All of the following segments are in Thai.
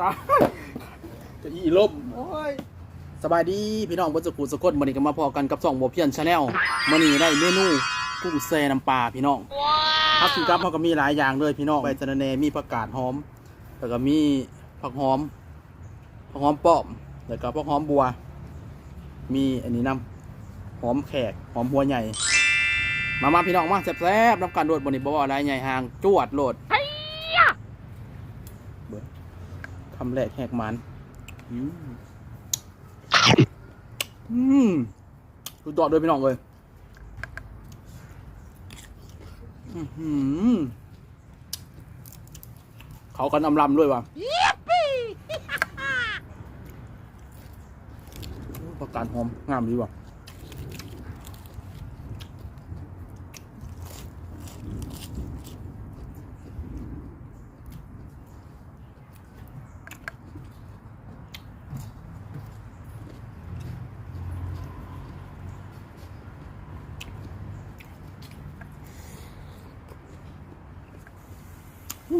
ตายจะอีลมโอ้ยสบายดีพี่น้องบิ่งสกูสกดมื้อนี้ก็มาพอกันกับสองบ่เพียนชาแนลมื้อนี้ได้เมนูกุ้งแซ่น้ำปลาพี่น้องผักกินกับเขาก็มีหลายอย่างเลยพี่น้องใบสะระแหน่มีผักกาดหอม แล้วก็มีผักหอมผักหอมป้อมแล้วก็ผักหอมบัว มีอันนี้นํหอมแขกหอมหัวใหญ่ มามาพี่น้องมาแซ่บๆน้ำกันโดดบนนี้บ่อไรใหญ่หางจวดโหลดเบิ่ง คำแรกแหกมันอืมอืมสุดยอดด้วยพี่น้องเลยอื้อหือเขากันอำลำด้วยว่ะประกาศหอม งามดีว่ะ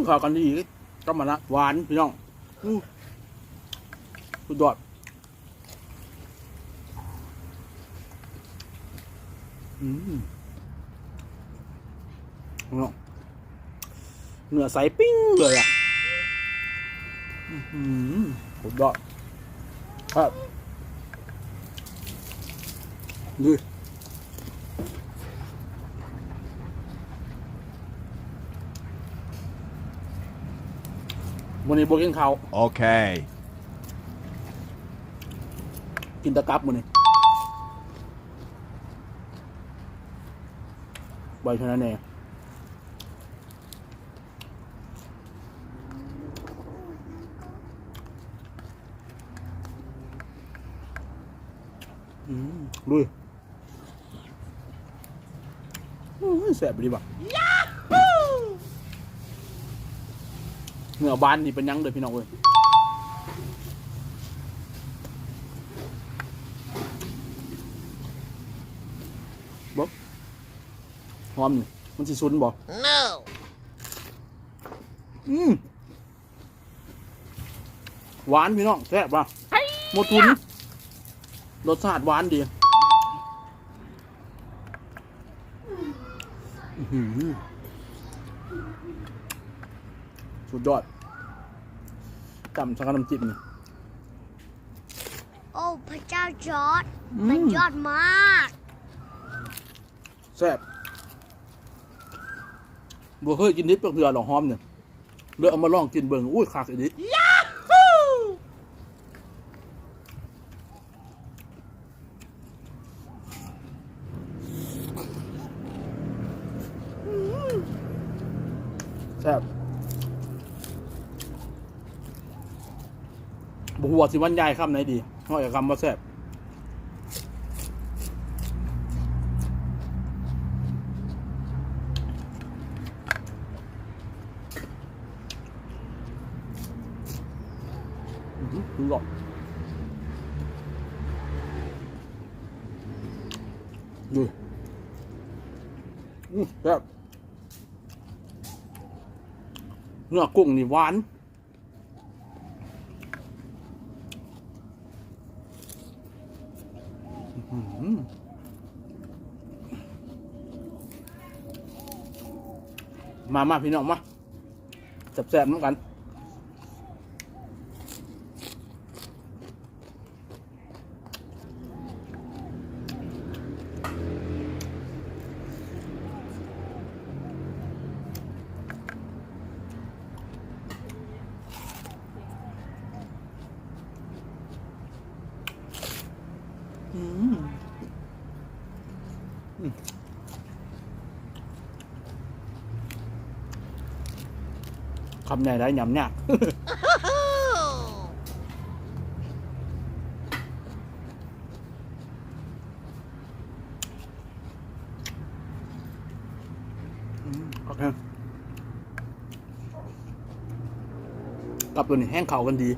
อื้อข้ากันดีก็มาละหวานพี่น้องสุดยอดอืมน้องเนื้อใสปิ้งเลยอะอื้อหือสุดยอดครับดู วันนี้บกินข้าว Okay. กินแตะกับมื้อนี้ใบเท่านั้นเองอืมลุยอื้อแสบดีป่ะ เนื้อบานนี่เป็นยังเลยพี่น้องเอ้ยบ๊อบหอมนี่มันสิซุนบ่ No. อืมหวานพี่น้องแซ่บป่ะหมดทุนรสชาติหวานดีอื้อหือ สุดยอดจำสังกน้ำจิ้มนี่ โอ้พระเจ้าจอร์ดอืม มันยอดมากแซ่บบัวเคยกินนิดเปลือกหรอกหอมเนี่ยเลือกเอามาลองกินเบิ่งอุ้ยคักอีดิแซ่บ บัวสิวันยายคำไหนดีน้อยกับคำว่าแซ่บหือดูอกดูอือแบบเนื้อกุ้งนี่หวานอื้อหือ มามาพี่น้องมาแสบๆเหมือนกัน คำใหญ่ได้ยำเนี่ยโอเคกับตัวนี้แห้งเข่ากันดี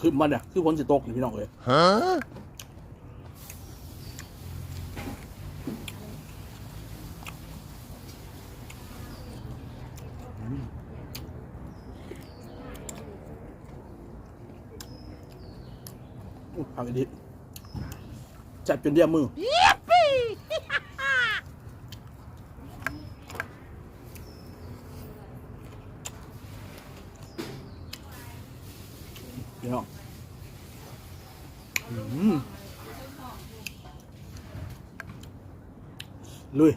คือมันเนี่ยคือฝนสิตกนี่พี่น้องเลย Huh? อ ผักอีดิจับจนเดียมมือพี่น้องอืมลุย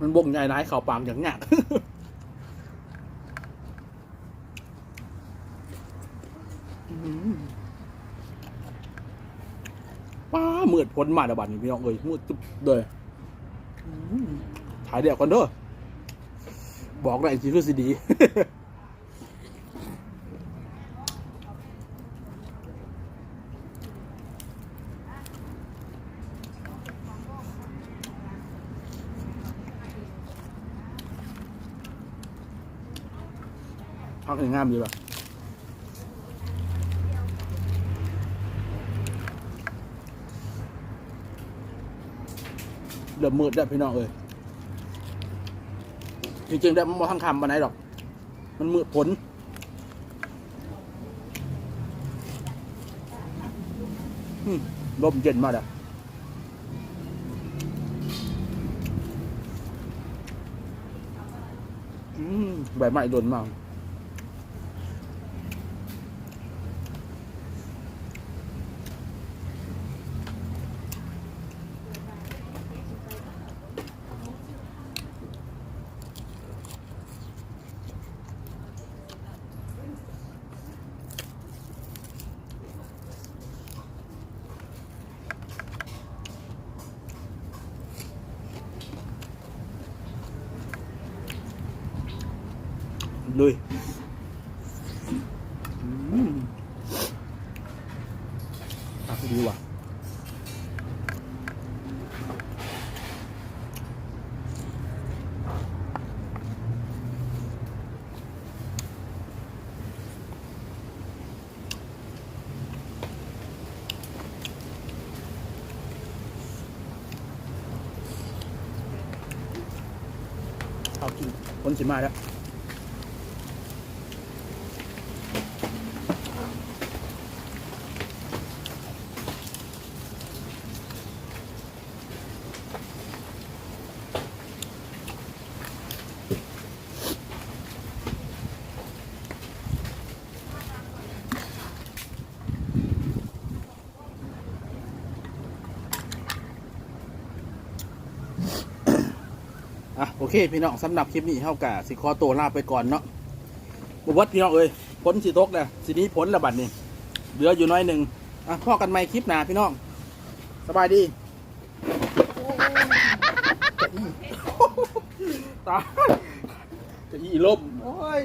มันบ่งใหญ่ร้ายข่าวปามอย่างเนี้ย อืมป้าเมืดพ้นมาเดยวบัดนี้พี่น้องเอ้ยมืดตึ๊บเลยถ่ายเดี๋ยวก่อนเด้อบอกได้จริงคือสิดีพักงามดีป่ะ เริ่มมืดแล้วพี่น้องเอ้ยจริงๆแล้วมันบ่ทั้งคำปาไหนหรอก มันมืดผลลมเย็นมากอะใบไม้โดนมาก ลุยอืมอะดีว่ะเอากินคนสิมาแล้ว เคพี่น้องสำหรับคลิปนี้เท่ากับสิคอตัวลาไปก่อนเนาะบวัดพี่น้องเอ้ยผลสีตกเนี่ยสีนี้ผลระบัดนี่เหลืออยู่น้อยหนึ่งอะพ่อกันใหม่คลิปหน้าพี่น้อง สบายดีตายจะอีลมโอ้ย